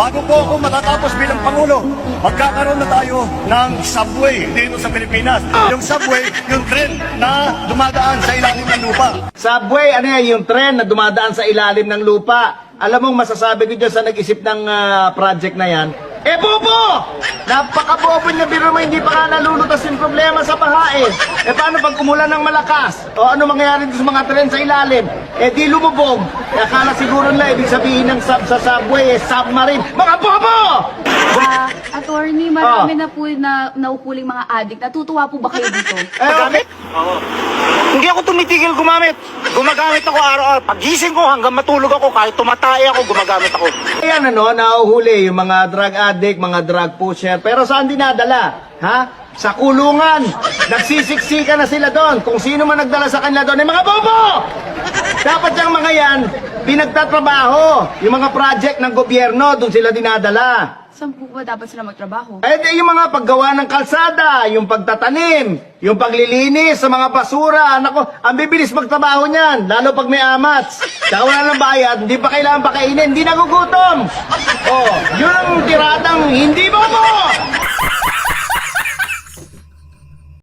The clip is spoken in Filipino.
bago po ako matatapos bilang Pangulo, magkakaroon na tayo ng subway dito sa Pilipinas. Yung subway, yung tren na dumadaan sa ilalim ng lupa. Subway, ano yan, yung tren na dumadaan sa ilalim ng lupa. Alam mo, masasabi ko dyan sa nag-isip ng ah, project na yan, eh bobo! Napakabobo niya, biro mo, hindi pa nga nalulutas yung problema sa baha eh. Eh paano pag umulan ng malakas? O ano mangyayari sa mga tren sa ilalim? Eh di lumubog. Eh akala siguro nila, ibig sabihin ng sub sa subway, eh submarine. Mga bobo! Ah, attorney, marami na po na nauhuling mga addict. Natutuwa po ba kayo dito? Eh, okay. Hindi ako tumitigil gumamit. Gumagamit ako araw-araw. Pagising ko hanggang matulog ako, kahit tumatay ako, gumagamit ako. Ayan ano, nahuhuli yung mga drug addict, mga drug pusher. Pero saan dinadala? Ha? Sa kulungan. Nagsisiksika na sila doon. Kung sino man nagdala sa kanila doon, ay mga bobo! Dapat yung mga yan, pinagtatrabaho. Yung mga project ng gobyerno, doon sila dinadala. Saan po ba dapat sila magtrabaho? Eh di yung mga paggawa ng kalsada, yung pagtatanim, yung paglilinis sa mga basura. Nako, ang bibilis magtrabaho niyan, lalo pag may amats. Tsaka wala ng bayad, hindi pa kailangan pakainin, hindi nagugutom. Oh, yun ang tiradang hindi bobo!